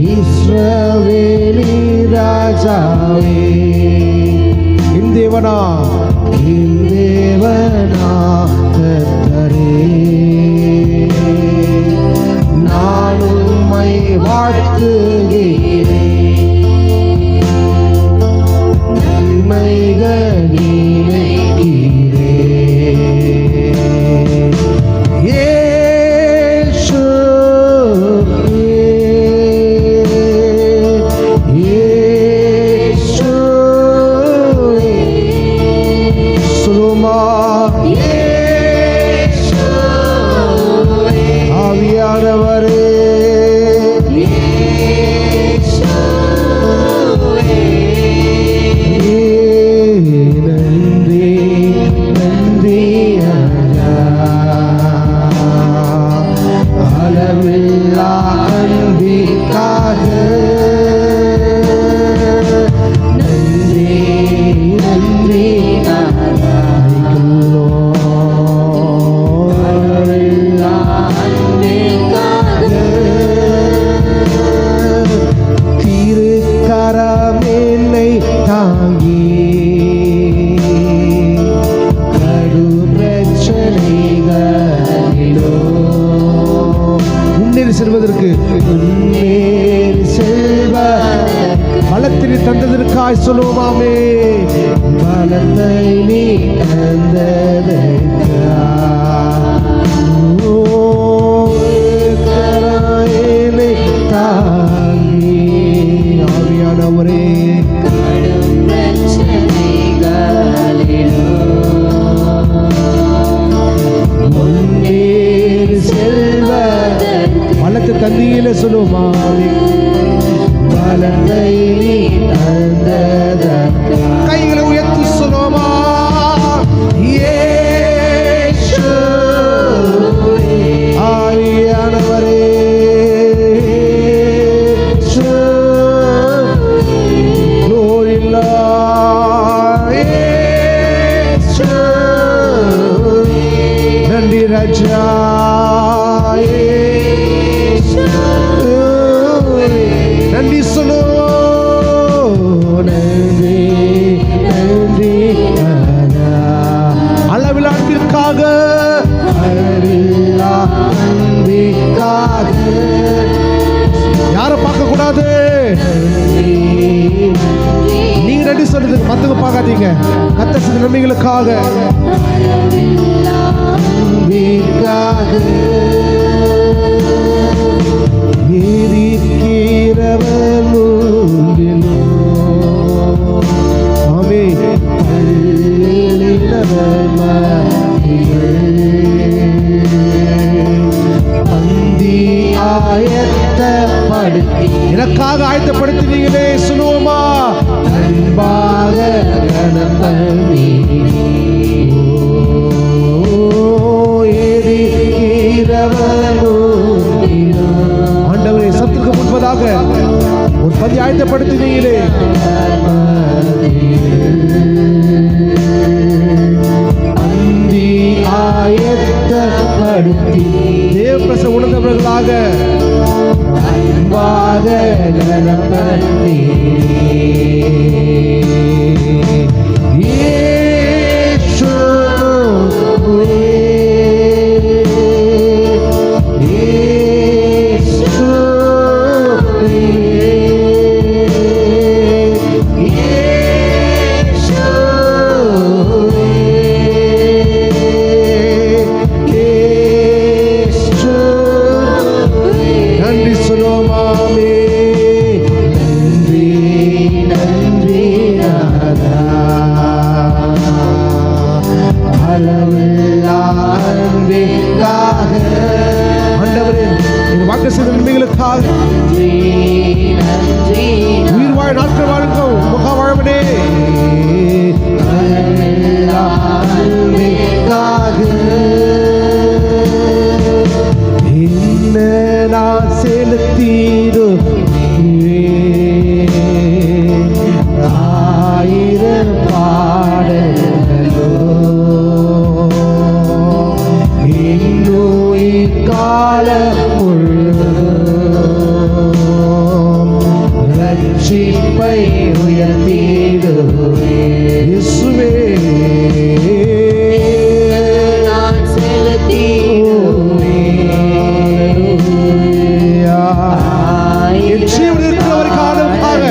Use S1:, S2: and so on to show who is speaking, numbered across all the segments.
S1: இஸ்ரவேலி ராஜாவே என் தேவனா? என் தேவனா கத்தரே வாழ்த்து உற்சாகமாய் சொல்லுவோமாமே. பலத்தை நீ ஆவியானவரே. செல்வ வளர்த்து தந்தியில சொல்லுவோமாவே பலத்தை நீ எதுக்கு பார்க்காதீங்க. கத்த சில நன்மைகளுக்காக. ஆயத்தப்படுத்தினீங்களே ஆயத்தப்படுத்தி தேவப்பிரச உணர்ந்தவர்களாக அன்பாக நடப்பதே என் ஜீவன் இருக்கிற ஒரு காரணமாக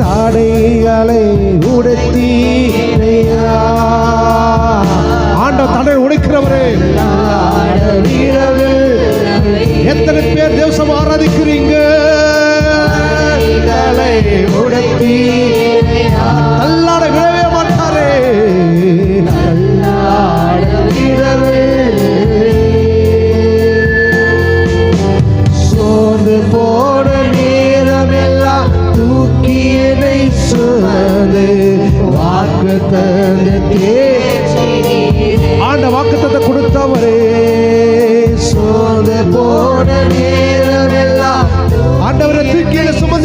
S1: தாடைகளை உடுத்தி ஆண்ட தடை உடைக்கிறவரே. எத்தனை பேர் தேவசம் ஆராதிக்கிறீர்?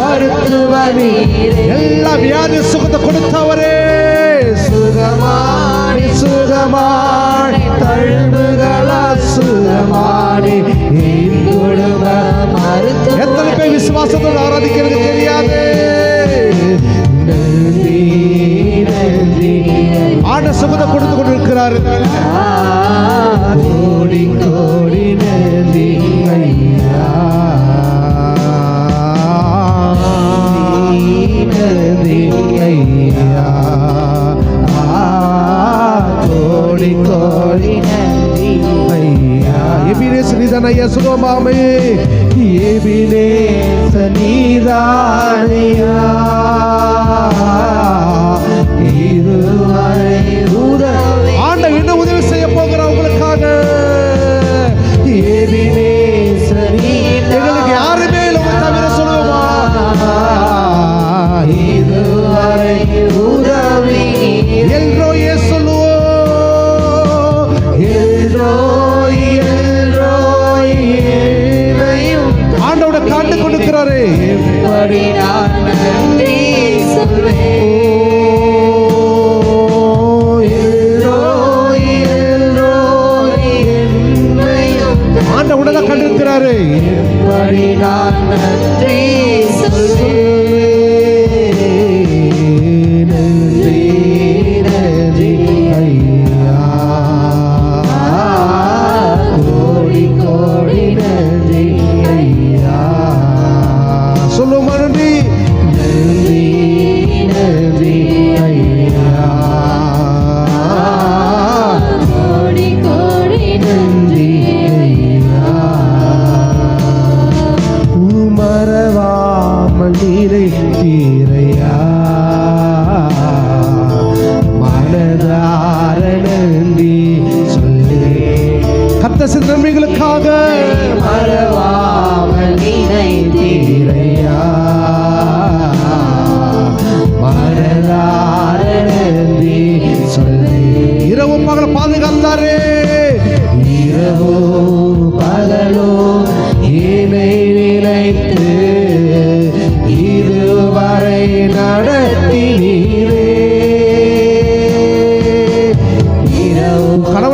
S1: மருத்துவனே எல்லா வியாதி சுகத்தை கொடுத்தவரே. சுகமானி சுகமானி தழும்புகளா சுகமானி எத்தனை பேர் விசுவாசத்தோடு ஆராதிக்கிறது தெரியாது. ஆண்ட சுகத்தை கொடுத்து கொண்டிருக்கிறார்கள். ஏசனைய சுகமாமே. ஏபினேச நீதானியா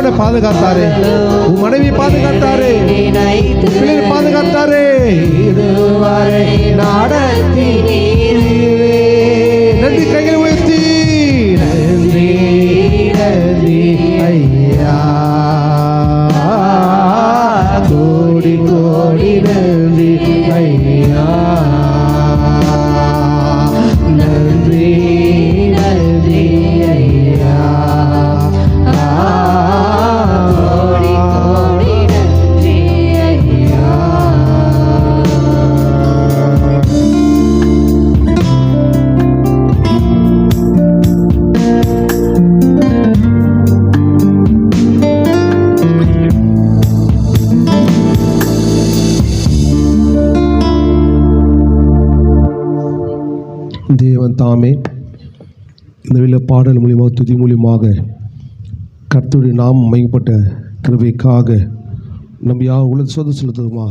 S1: கணவனை பாதுகாத்தாரு. உன் மனைவி பாதுகாத்தாரு. பிள்ளையை பாதுகாத்தாரு. நன்றி கைகளை இந்த வெளியில் பாடல் மூலியமாக துதி மூலியமாக கர்த்தருடைய நாம் மையப்பட்ட கிருவைக்காக நம்ம யார் உள்ள சோதனை செலுத்துமா